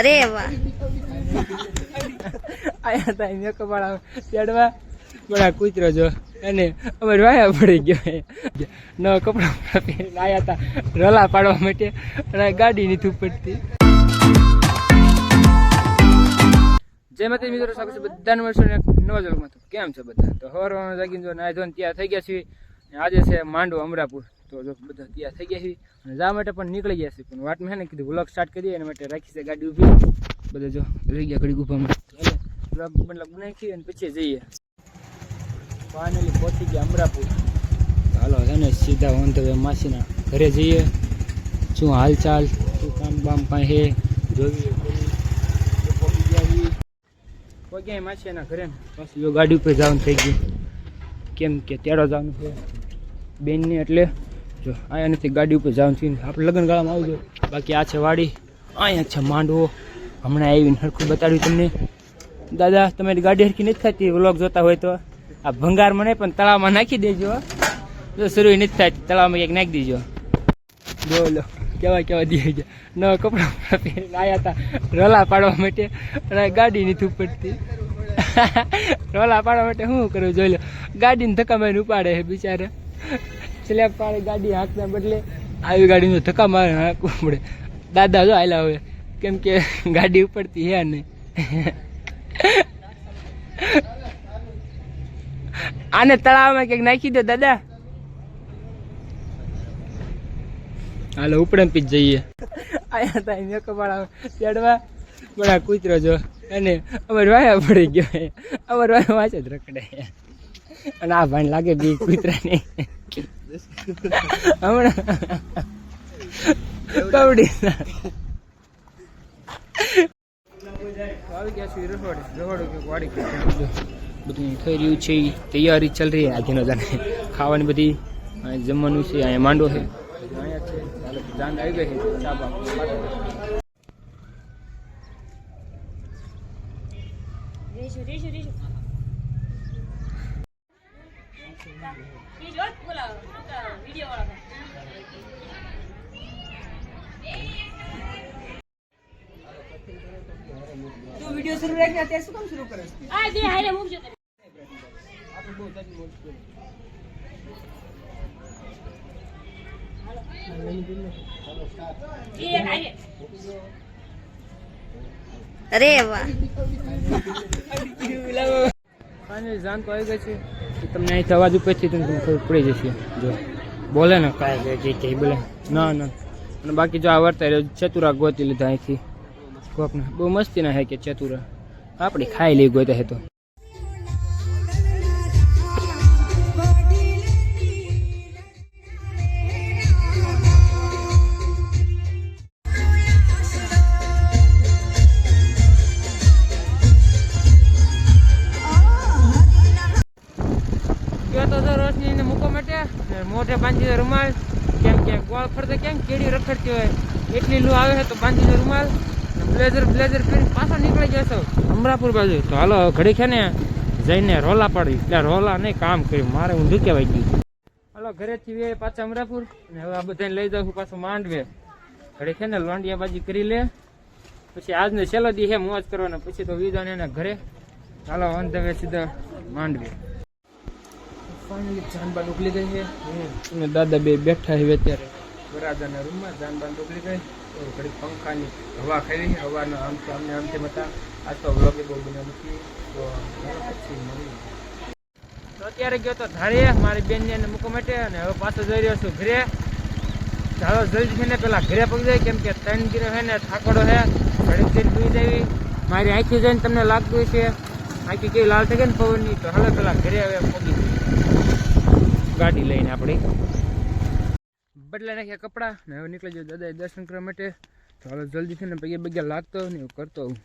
અરે વાહ. આયા તા મેકઅપ વાળા ચડવા બડા કૂતરો જો. અને અમારે વાયા પડી ગયો નવા કપડા પહેરીને આયા તા. રલા પાડવા માટે અને ગાડી નથી પડતી જય માતા મિત્રો, સ્વાગત છે બધાને મળશે નવા જળમાં કેમ છે બધા? તો હવારમાં જાગીને જો નાય ધોન ત્યાં થઈ ગયા છીએ. આજે છે માંડવો અમરાપુર. તો જો બધા ત્યાં થઈ ગયા છે. અને જવા માટે પણ નીકળી ગયા છે. પણ વાટમાં ને કીધું વ્લોગ સ્ટાર્ટ કરીએ, એના માટે રાખી છે ગાડી ઊભી. બધા જો રહી ગયા ઘડી એટલે વ્લોગ મતલબ નાખીએ અને પછી જઈએ. ફાઇનલી પહોંચી ગયા અમરાપુર. હાલો, છે ને સીધા ઓન વે માસીના ઘરે જઈએ. શું હાલચાલ? શું કામ બામ કાંઈ હે જોઈએ. પહોંચી ગયા. કોઈ ક્યાંય માસી એના ઘરે ને. પાછું ગાડી ઉપર જવાનું થઈ ગયું. કેમ કે તેડો જવાનું છે. બેનને એટલે જો અહીંયા નથી, ગાડી ઉપર જવાનું થયું આપણે લગ્નગાળામાં આવજો. બાકી આ છે વાડી અહીંયા છે માંડવો. હમણાં આવીને હરખું બતાડ્યું તમને. દાદા, તમારી ગાડી હરખી નથી થતી, વ્લોગ જોતા હોય તો. આ ભંગાર મને પણ તળાવમાં નાખી દેજો. જો, શરૂ નથી થાય તળાવમાં ક્યાંક નાખી દેજો. બોલો કેવા કેવા દે છે. નવા કપડાં પહેરીને આવ્યા હતા. રોલા પાડવા માટે અને ગાડી નથી ઉપડતી. રોલા પાડવા માટે શું કરું, જોઈ લો. ગાડીને ધક્કા મારીને ઉપાડે છે બિચારા. સ્લેબ પાડે ગાડી હાંકના બદલે આવી ગાડીનો ધક્કા મારે હાંકવું પડે. દાદા જો આયલા હવે કેમ કે ગાડી ઉપડતી હે ને આને તળાવમાં ક્યાંક નાખી દો, દાદા. હાલો, ઉપડે પી જઈએ. આયા તા મેકઅપ વાળા ચડવા. બડા કૂતરો જો અને અમારે વાયા પડી ગયો અમારે વાયા વાંચે જ રખડે અને આ ભાઈ લાગે બી કૂતરાને. હમણાં કવડી આવી ગયા છીએ રસવાડી. રસવાડી વાડી બધું થઈ રહ્યું છે તૈયારી ચાલ રહી આજનો જાને ખાવાની બધી જમવાનું છે અહીંયા માંડો છે. અહીંયા છે હાલો આવી ગઈ છે. ચા રેશુ વીડિયો વાળા આ જે હારે મૂકજો તમે એ હારે અરે વાહ. જાન તો ગઈ છે. તમને અહીંથી અવાજ ઉપરથી તમને ખબર પડી જશે. જો. બોલે ને. કાંઈ જે કે બોલે. ના ના. અને બાકી જો આ વર્તા ચતુરા ગોતી લીધા અહીંથી. કોકને. બહુ મસ્તી ના હે કે ચતુરા. આપણી ખાઈ લઈ ગોતા હે તો. ને માટે મોઢે બાંધી રૂમાલ. કેમ કે ગોળ ફરતે કેમ કેડી રખડતી હોય? એટલી લૂ આવે છે તો બાંધી રૂમાલ. બ્લેઝર બ્લેઝર પહેરી પાછો નીકળી જશો. અમરાપુર બાજુ. તો હાલો ઘડી છે ને જઈને રોલા પાડી. એટલે રોલા નહીં, કામ કર્યું. મારે ઊંધું કહેવાય ગયું. હાલો, ઘરેથી વે પાછા અમરાપુર. અને હવે આ બધાને લઈ જાઉં પાછું માંડવે. ઘડી છે ને લોંડિયા બાજી કરી લે. પછી આજનો છેલ્લો દી હે મોજ કરવાનો. પછી તો વિધાને એના ઘરે. ચાલો વાંધવે સીધા માંડવે. ફાઇનલી જાનબાન ઉકલી ગઈ છે. અને દાદા બે બેઠા છે અત્યારે. વરાજાના રૂમમાં જાનબાન ઉકલી ગઈ. ઘડી પંખાની હવા ખાઈ રહી હવાનો આમ તો અમને આમ તેમ હતા. આ તો વ્લોગે બહુ બને નથી. તો. તો અત્યારે ગયો તો ધારીએ મારી બેનને એને મૂકવા માટે. અને હવે પાછો જઈ રહ્યો છું ઘરે. ચાલો જલ્દી થઈને પેલા ઘરે પગ જાય. કેમ કે ત્રણ ગીરો છે ને થાકોડો છે. ઘડી ઘડી પી દેવી મારી આંખી જઈને તમને લાગતું છે આંખી કેવી લાલ થઈ ગઈ ને પવનની? તો હાલો પેલા ઘરે હવે પગી. ગાડી લઈને આપણે. બદલા નાખ્યા કપડાં ને હવે નીકળી જાય દાદા દર્શન કરવા માટે. ચાલો જલ્દી થઈને પગે બગ્યા લાગતો ને એવું કરતો હોઉં.